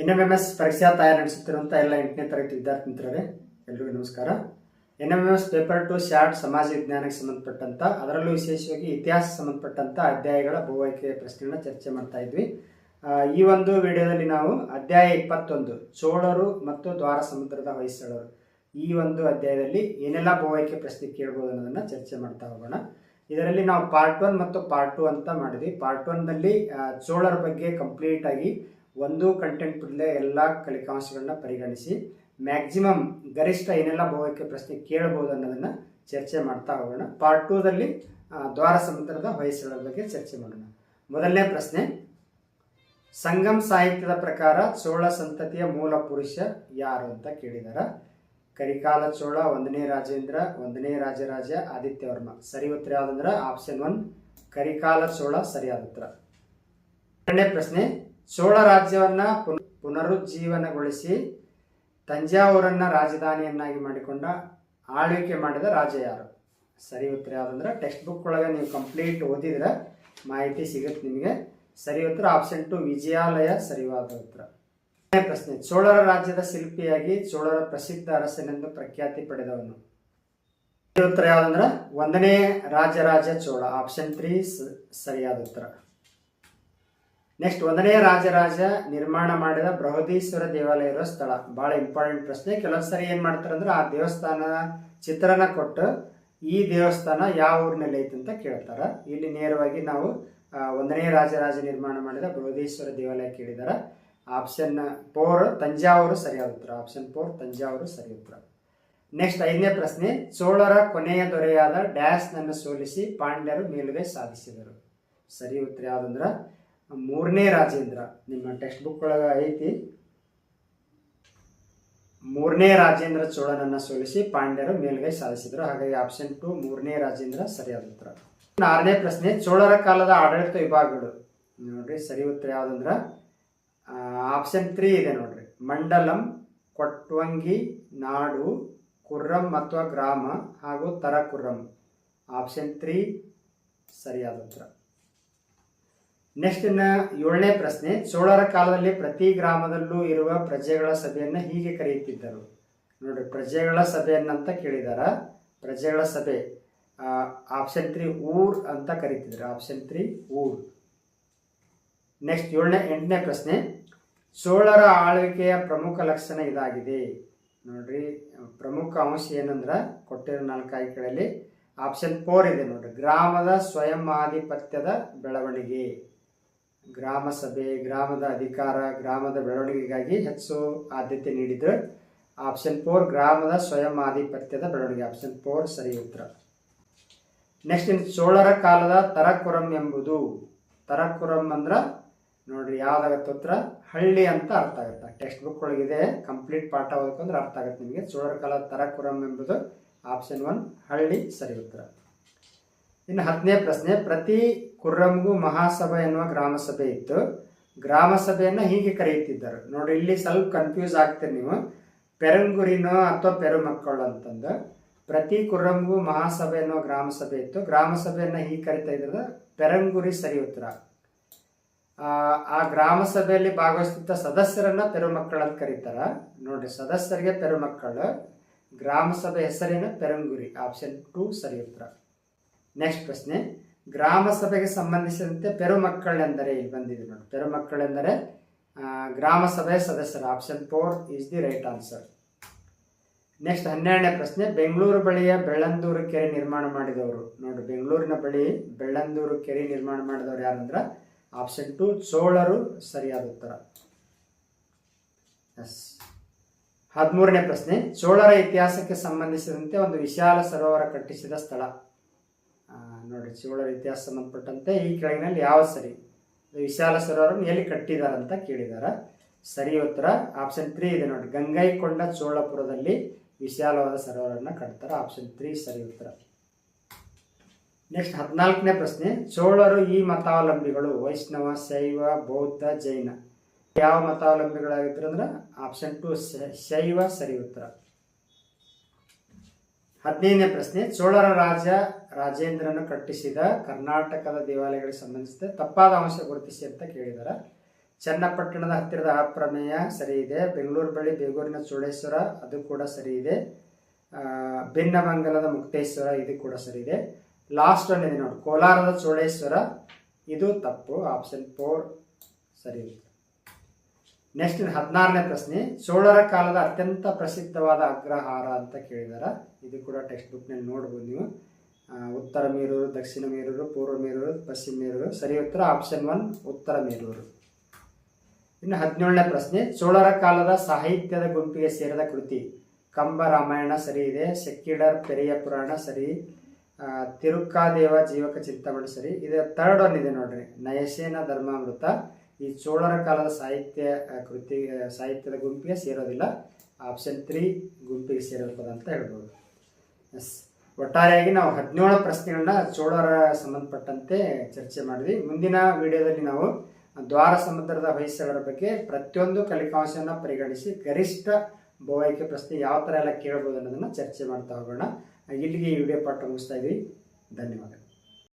N M M S ಪರೀಕ್ಷಾ ತಯಾರಿ ನಡೆಸುತ್ತಿರುವಂಥ ಎಲ್ಲ ಎಂಟನೇ ತರಗತಿ ವಿದ್ಯಾರ್ಥಿ ಮಿತ್ರರೇ ಎಲ್ರಿಗೂ ನಮಸ್ಕಾರ. N M M S paper two short ಸಮಾಜ ವಿಜ್ಞಾನಕ್ಕೆ ಸಂಬಂಧಪಟ್ಟಂತ, ಅದರಲ್ಲೂ ವಿಶೇಷವಾಗಿ ಇತಿಹಾಸ ಸಂಬಂಧಪಟ್ಟಂತ ಅಧ್ಯಾಯಗಳ ಬಹುಆಯ್ಕೆ ಪ್ರಶ್ನೆಗಳನ್ನ ಚರ್ಚೆ ಮಾಡ್ತಾ ಇದ್ವಿ. ಈ ಒಂದು ವಿಡಿಯೋದಲ್ಲಿ ನಾವು ಅಧ್ಯಾಯ ಇಪ್ಪತ್ತೊಂದು, ಚೋಳರು ಮತ್ತು ದ್ವಾರ ಸಮುದ್ರದ ಹೊಯ್ಸಳರು ಈ ಒಂದು ಅಧ್ಯಾಯದಲ್ಲಿ ಏನೆಲ್ಲ ಬಹುಆಯ್ಕೆ ಪ್ರಶ್ನೆ ಕೇಳ್ಬೋದು ಅನ್ನೋದನ್ನ ಚರ್ಚೆ ಮಾಡ್ತಾ ಹೋಗೋಣ. ಇದರಲ್ಲಿ ನಾವು ಪಾರ್ಟ್ ಒನ್ ಮತ್ತು ಪಾರ್ಟ್ ಟು ಅಂತ ಮಾಡಿದ್ವಿ. ಪಾರ್ಟ್ ಒನ್ನಲ್ಲಿ ಚೋಳರ ಬಗ್ಗೆ ಕಂಪ್ಲೀಟ್ ಆಗಿ ಒಂದು ಕಂಟೆಂಟ್ ಬಿಡಲೆ ಎಲ್ಲ ಕಲಿಕಾಂಶಗಳನ್ನ ಪರಿಗಣಿಸಿ ಮ್ಯಾಕ್ಸಿಮಮ್ ಗರಿಷ್ಠ ಏನೆಲ್ಲ ಭೋಗಕ್ಕೆ ಪ್ರಶ್ನೆ ಕೇಳಬಹುದು ಅನ್ನೋದನ್ನ ಚರ್ಚೆ ಮಾಡ್ತಾ ಹೋಗೋಣ. ಪಾರ್ಟ್ ಟೂದಲ್ಲಿ ದ್ವಾರ ಸಮುದ್ರದ ವಯಸ್ಸುಗಳ ಬಗ್ಗೆ ಚರ್ಚೆ ಮಾಡೋಣ. ಮೊದಲನೇ ಪ್ರಶ್ನೆ, ಸಂಗಮ್ ಸಾಹಿತ್ಯದ ಪ್ರಕಾರ ಚೋಳ ಸಂತತಿಯ ಮೂಲ ಪುರುಷ ಯಾರು ಅಂತ ಕೇಳಿದಾರ. ಕರಿಕಾಲ ಚೋಳ, ಒಂದನೇ ರಾಜೇಂದ್ರ, ಒಂದನೇ ರಾಜರಾಜ ಆದಿತ್ಯವರ್ಮ ಸರಿ ಉತ್ತರ ಯಾವುದಂದ್ರೆ? ಆಪ್ಷನ್ ಒನ್ ಕರಿಕಾಲ ಚೋಳ, ಸರಿಯಾದ ಉತ್ತರ. ಎರಡನೇ ಪ್ರಶ್ನೆ ಚೋಳ ರಾಜ್ಯವನ್ನ ಪುನ- ಪುನರುಜ್ಜೀವನಗೊಳಿಸಿ ತಂಜಾವೂರನ್ನ ರಾಜಧಾನಿಯನ್ನಾಗಿ ಮಾಡಿಕೊಂಡ ಆಳ್ವಿಕೆ ಮಾಡಿದ ರಾಜ ಯಾರು? ಸರಿ ಉತ್ತರ ಯಾವುದಂದ್ರೆ ಟೆಕ್ಸ್ಟ್ ಬುಕ್ ಒಳಗೆ ನೀವು ಕಂಪ್ಲೀಟ್ ಓದಿದ್ರೆ ಮಾಹಿತಿ ಸಿಗುತ್ತೆ ನಿಮಗೆ. ಸರಿ ಉತ್ತರ ಆಪ್ಷನ್ ಟು ವಿಜಯಾಲಯ ಸರಿವಾದ ಉತ್ತರ. ಪ್ರಶ್ನೆ, ಚೋಳರ ರಾಜ್ಯದ ಶಿಲ್ಪಿಯಾಗಿ ಚೋಳರ ಪ್ರಸಿದ್ಧ ಅರಸನೆಂದು ಪ್ರಖ್ಯಾತಿ ಪಡೆದವನು. ಉತ್ತರ ಯಾವುದಂದ್ರೆ, ಒಂದನೇ ರಾಜರಾಜ ಚೋಳ, ಆಪ್ಷನ್ ತ್ರೀ ಸರಿಯಾದ ಉತ್ತರ. ನೆಕ್ಸ್ಟ್ ಒಂದನೇ ರಾಜರಾಜ ನಿರ್ಮಾಣ ಮಾಡಿದ ಬೃಹದೀಶ್ವರ ದೇವಾಲಯ ಇರೋ ಸ್ಥಳ. ಬಹಳ ಇಂಪಾರ್ಟೆಂಟ್ ಪ್ರಶ್ನೆ. ಕೆಲವೊಂದು ಸರಿ ಏನ್ ಮಾಡ್ತಾರೆ ಅಂದ್ರೆ ಆ ದೇವಸ್ಥಾನದ ಚಿತ್ರನ ಕೊಟ್ಟು ಈ ದೇವಸ್ಥಾನ ಯಾವ ಊರಿನಲ್ಲಿ ಐತೆ ಅಂತ ಕೇಳ್ತಾರ. ಇಲ್ಲಿ ನೇರವಾಗಿ ನಾವು ಒಂದನೇ ರಾಜರಾಜ ನಿರ್ಮಾಣ ಮಾಡಿದ ಬೃಹದೀಶ್ವರ ದೇವಾಲಯ ಕೇಳಿದಾರ. ಆಪ್ಷನ್ ಫೋರ್ ತಂಜಾವೂರು ಸರಿಯಾದ ಉತ್ತರ. ಆಪ್ಷನ್ ಫೋರ್ ತಂಜಾವೂರು ಸರಿ ಉತ್ತರ. ನೆಕ್ಸ್ಟ್ ಐದನೇ ಪ್ರಶ್ನೆ. ಚೋಳರ ಕೊನೆಯ ದೊರೆಯಾದ ಡ್ಯಾಶ್ ನನ್ನು ಸೋಲಿಸಿ ಪಾಂಡ್ಯರು ಮೇಲುಗೈ ಸಾಧಿಸಿದರು. ಸರಿ ಉತ್ತರ ಯಾವ್ದಂದ್ರ? ಮೂರನೇ ರಾಜೇಂದ್ರ, ನಿಮ್ಮ ಟೆಕ್ಸ್ಟ್ ಬುಕ್ ಒಳಗ ಐತಿ. ಮೂರನೇ ರಾಜೇಂದ್ರ ಚೋಳನನ್ನ ಸೋಲಿಸಿ ಪಾಂಡ್ಯರು ಮೇಲ್ಗೈ ಸಾಧಿಸಿದರು. ಹಾಗಾಗಿ ಆಪ್ಷನ್ ಟು ಮೂರನೇ ರಾಜೇಂದ್ರ ಸರಿಯಾದ ಉತ್ತರ. ಆರನೇ ಪ್ರಶ್ನೆ, ಚೋಳರ ಕಾಲದ ಆಡಳಿತ ವಿಭಾಗಗಳು. ನೋಡ್ರಿ, ಸರಿ ಉತ್ತರ ಯಾವುದಂದ್ರೆ? ಆಪ್ಷನ್ ತ್ರೀ ಇದೆ ನೋಡ್ರಿ. ಮಂಡಲಂ, ಕೊಟ್ವಂಗಿ, ನಾಡು, ಕುರ್ರಂ ಅಥವಾ ಗ್ರಾಮ ಹಾಗೂ ತರಕುರ್ರಂ. ಆಪ್ಷನ್ ತ್ರೀ ಸರಿಯಾದ ಉತ್ತರ. ನೆಕ್ಸ್ಟ್ ಇನ್ನ ಏಳನೇ ಪ್ರಶ್ನೆ ಚೋಳರ ಕಾಲದಲ್ಲಿ ಪ್ರತಿ ಗ್ರಾಮದಲ್ಲೂ ಇರುವ ಪ್ರಜೆಗಳ ಸಭೆಯನ್ನು ಹೀಗೆ ಕರೆಯುತ್ತಿದ್ದರು. ನೋಡ್ರಿ, ಪ್ರಜೆಗಳ ಸಭೆಯನ್ನಂತ ಕೇಳಿದಾರ. ಪ್ರಜೆಗಳ ಸಭೆ ಆಪ್ಷನ್ ತ್ರೀ ಊರ್ ಅಂತ ಕರೀತಿದ್ರು. ಆಪ್ಷನ್ ತ್ರೀ ಊರ್. ನೆಕ್ಸ್ಟ್ ಏಳನೇ, ಎಂಟನೇ ಪ್ರಶ್ನೆ ಚೋಳರ ಆಳ್ವಿಕೆಯ ಪ್ರಮುಖ ಲಕ್ಷಣ ಇದಾಗಿದೆ. ನೋಡ್ರಿ, ಪ್ರಮುಖ ಅಂಶ ಏನಂದ್ರೆ, ಕೊಟ್ಟಿರೋ ನಾಲ್ಕು ಆಯ್ಕೆಗಳಲ್ಲಿ ಆಪ್ಷನ್ ಫೋರ್ ಇದೆ ನೋಡ್ರಿ. ಗ್ರಾಮದ ಸ್ವಯಂ ಆಧಿಪತ್ಯದ ಬೆಳವಣಿಗೆ. ಗ್ರಾಮ ಸಭೆ, ಗ್ರಾಮದ ಅಧಿಕಾರ, ಗ್ರಾಮದ ಬೆಳವಣಿಗೆಗಾಗಿ ಹೆಚ್ಚು ಆದ್ಯತೆ ನೀಡಿದ್ರು. ಆಪ್ಷನ್ ಫೋರ್ ಗ್ರಾಮದ ಸ್ವಯಂ ಆಧಿಪತ್ಯದ ಬೆಳವಣಿಗೆ. ಆಪ್ಷನ್ ಫೋರ್ ಸರಿ ಉತ್ತರ. ನೆಕ್ಸ್ಟ್ ಇನ್ ಚೋಳರ ಕಾಲದ ತರಕುರಂ ಎಂಬುದು. ತರಕುರಂ ಅಂದ್ರೆ ನೋಡ್ರಿ ಯಾವ್ದಾಗತ್ತೆ ಉತ್ತರ? ಹಳ್ಳಿ ಅಂತ ಅರ್ಥ ಆಗುತ್ತೆ. ಟೆಕ್ಸ್ಟ್ ಬುಕ್ ಒಳಗಿದೆ ಕಂಪ್ಲೀಟ್ ಪಾಠ ಓದ್ಕೊಂಡ್ರೆ ಅರ್ಥ ಆಗುತ್ತೆ ನಿಮಗೆ. ಚೋಳರ ಕಾಲದ ತರಕುರಂ ಎಂಬುದು. ಆಪ್ಷನ್ ಒನ್ ಹಳ್ಳಿ, ಸರಿ ಉತ್ತರ. ಇನ್ನು ಹತ್ತನೇ ಪ್ರಶ್ನೆ, ಪ್ರತಿ ಕುರ್ರಂಗೂ ಮಹಾಸಭೆ ಎನ್ನುವ ಗ್ರಾಮಸಭೆ ಇತ್ತು. ಗ್ರಾಮ ಸಭೆಯನ್ನ ಹೀಗೆ ಕರೆಯುತ್ತಿದ್ದರು. ನೋಡಿ ಇಲ್ಲಿ ಸ್ವಲ್ಪ ಕನ್ಫ್ಯೂಸ್ ಆಗ್ತೀರಿ ನೀವು. ಪೆರಂಗುರಿನೋ ಅಥವಾ ಪೆರುಮಕ್ಕಳು ಅಂತಂದು. ಪ್ರತಿ ಕುರ್ರಂಗೂ ಮಹಾಸಭೆ ಎನ್ನುವ ಗ್ರಾಮ ಸಭೆ ಇತ್ತು. ಗ್ರಾಮ ಸಭೆಯನ್ನ ಹೀಗೆ ಕರಿತಾ ಇದ್ರೆ ಪೆರಂಗುರಿ ಸರಿ ಉತ್ತರ. ಆ, ಗ್ರಾಮಸಭೆಯಲ್ಲಿ ಗ್ರಾಮ ಸಭೆಯಲ್ಲಿ ಭಾಗವಹಿಸುತ್ತಿದ್ದ ಸದಸ್ಯರನ್ನ ಪೆರುಮಕ್ಕಳು ಅಂತ ಕರೀತಾರ. ನೋಡ್ರಿ ಸದಸ್ಯರಿಗೆ ಪೆರುಮಕ್ಕಳು. ಗ್ರಾಮ ಸಭೆ ಹೆಸರಿನ? ಪೆರಂಗುರಿ. ಆಪ್ಷನ್ ಟು ಸರಿ ಉತ್ತರ. ನೆಕ್ಸ್ಟ್ ಪ್ರಶ್ನೆ. ಗ್ರಾಮ ಸಭೆಗೆ ಸಂಬಂಧಿಸಿದಂತೆ ಪೆರುಮಕ್ಕಳೆಂದರೆ ಇಲ್ಲಿ ಬಂದಿದೆ ನೋಡಿ. ಪೆರುಮಕ್ಕಳೆಂದರೆ ಗ್ರಾಮ ಸಭೆ ಸದಸ್ಯರು. Option four is the right answer next ಹನ್ನೆರಡನೇ ಪ್ರಶ್ನೆ, ಬೆಂಗಳೂರು ಬಳಿಯ ಬೆಳ್ಳಂದೂರು ಕೆರೆ ನಿರ್ಮಾಣ ಮಾಡಿದವರು. ನೋಡಿ, ಬೆಂಗಳೂರಿನ ಬಳಿ ಬೆಳ್ಳಂದೂರು ಕೆರೆ ನಿರ್ಮಾಣ ಮಾಡಿದವರು ಯಾರಂದ್ರೆ ಆಪ್ಷನ್ ಟು ಚೋಳರು. ಸರಿಯಾದ ಉತ್ತರ. ಎಸ್ ಹದಿಮೂರನೇ ಪ್ರಶ್ನೆ, ಚೋಳರ ಇತಿಹಾಸಕ್ಕೆ ಸಂಬಂಧಿಸಿದಂತೆ ಒಂದು ವಿಶಾಲ ಸರೋವರ ಕಟ್ಟಿಸಿದ ಸ್ಥಳ. ನೋಡಿ ಚೋಳರ ಇತಿಹಾಸ ಸಂಬಂಧಪಟ್ಟಂತೆ ಈ ಕೆಳಗಿನಲ್ಲಿ ಯಾವ ಸರಿ? ವಿಶಾಲ ಸರೋವರ ಎಲ್ಲಿ ಕಟ್ಟಿದ್ದಾರೆ ಅಂತ ಕೇಳಿದಾರ. ಸರಿ ಉತ್ತರ ಆಪ್ಷನ್ ತ್ರೀ ಇದೆ ನೋಡಿ. ಗಂಗೈಕೊಂಡ ಚೋಳಪುರದಲ್ಲಿ ವಿಶಾಲವಾದ ಸರೋವರನ್ನ ಕಟ್ತಾರೆ. ಆಪ್ಷನ್ ತ್ರೀ ಸರಿ ಉತ್ತರ. ನೆಕ್ಸ್ಟ್ ಹದಿನಾಲ್ಕನೇ ಪ್ರಶ್ನೆ. ಚೋಳರು ಈ ಮತಾವಲಂಬಿಗಳು ವೈಷ್ಣವ, ಶೈವ, ಬೌದ್ಧ, ಜೈನ. ಯಾವ ಮತಾವಲಂಬಿಗಳಾಗಿದ್ರು ಅಂದ್ರೆ ಆಪ್ಷನ್ ಟು ಶೈವ, ಸರಿ ಉತ್ತರ. ಹದಿನೈದನೇ ಪ್ರಶ್ನೆ ಚೋಳರ ರಾಜ ರಾಜೇಂದ್ರನು ಕಟ್ಟಿಸಿದ ಕರ್ನಾಟಕದ ದೇವಾಲಯಗಳಿಗೆ ಸಂಬಂಧಿಸಿದ ತಪ್ಪಾದ ಅಂಶ ಗುರುತಿಸಿ ಅಂತ ಕೇಳಿದಾರ. ಚನ್ನಪಟ್ಟಣದ ಹತ್ತಿರದ ಅಪ್ರಮೇಯ ಸರಿ ಇದೆ ಬೆಂಗಳೂರು ಬಳಿ ಬೇಗೂರಿನ ಚೋಳೇಶ್ವರ ಅದು ಕೂಡ ಸರಿ ಇದೆ ಆ, ಭಿನ್ನಮಂಗಲದ ಮುಕ್ತೇಶ್ವರ ಇದು ಕೂಡ ಸರಿ ಇದೆ ಲಾಸ್ಟ್ ಒಂದು ನೋಡಿ. ಕೋಲಾರದ ಚೋಳೇಶ್ವರ ಇದು ತಪ್ಪು. ಆಪ್ಷನ್ ಫೋರ್ ಸರಿ ಇದೆ ನೆಕ್ಸ್ಟ್ ಹದಿನಾರನೇ ಪ್ರಶ್ನೆ ಚೋಳರ ಕಾಲದ ಅತ್ಯಂತ ಪ್ರಸಿದ್ಧವಾದ ಅಗ್ರಹಾರ ಅಂತ ಕೇಳಿದಾರ. ಇದು ಕೂಡ ಟೆಕ್ಸ್ಟ್ ಬುಕ್ನಲ್ಲಿ ನೋಡ್ಬೋದು ನೀವು. ಉತ್ತರ ಮೇರೂರು, ದಕ್ಷಿಣ ಮೇರೂರು, ಪೂರ್ವ ಮೇರೂರು, ಪಶ್ಚಿಮ ಮೇರೂರು, ಸರಿ ಉತ್ತರ ಆಪ್ಷನ್ ಒನ್ ಉತ್ತರ ಮೇರೂರು. ಇನ್ನು ಹದಿನೇಳನೇ ಪ್ರಶ್ನೆ ಚೋಳರ ಕಾಲದ ಸಾಹಿತ್ಯದ ಗುಂಪಿಗೆ ಸೇರಿದ ಕೃತಿ. ಕಂಬ, ರಾಮಾಯಣ ಸರಿ ಇದೆ ಸೆಕ್ಕಿಡರ್ ಪೆರಿಯ ಪುರಾಣ ಸರಿ ತಿರುಕ್ಕಾದೇವ, ಜೀವಕ ಚಿಂತಾಮಣಿ ಸರಿ. ಇದು ಥರ್ಡ್ ಒನ್ ಇದೆ ನೋಡ್ರಿ. ನಯಸೇನ ಧರ್ಮಾಮೃತ. ಈ ಚೋಳರ ಕಾಲದ ಸಾಹಿತ್ಯ ಕೃತಿ ಸಾಹಿತ್ಯದ ಗುಂಪಿಗೆ ಸೇರೋದಿಲ್ಲ. ಆಪ್ಷನ್ ತ್ರೀ ಗುಂಪಿಗೆ ಸೇರಿರ್ತದೆ ಅಂತ ಹೇಳ್ಬೋದು. ಎಸ್ ಒಟ್ಟಾರೆಯಾಗಿ ನಾವು ಹದಿನೇಳು ಪ್ರಶ್ನೆಗಳನ್ನ ಚೋಳರ ಸಂಬಂಧಪಟ್ಟಂತೆ ಚರ್ಚೆ ಮಾಡಿದ್ವಿ. ಮುಂದಿನ ವಿಡಿಯೋದಲ್ಲಿ ನಾವು ದ್ವಾರ ಸಮುದ್ರದ ಹೊಯ್ಸಳರ ಬಗ್ಗೆ ಪ್ರತಿಯೊಂದು ಕಲಿಕಾಂಶವನ್ನು ಪರಿಗಣಿಸಿ ಗರಿಷ್ಠ ಭೌಗೋಳಿಕ ಪ್ರಶ್ನೆ ಯಾವ ಥರ ಎಲ್ಲ ಕೇಳ್ಬೋದು ಅನ್ನೋದನ್ನು ಚರ್ಚೆ ಮಾಡ್ತಾ ಹೋಗೋಣ. ಇಲ್ಲಿಗೆ ಈ ವಿಡಿಯೋ ಪಾಠ ಮುಗಿಸ್ತಾ ಇದ್ದೀವಿ ಧನ್ಯವಾದ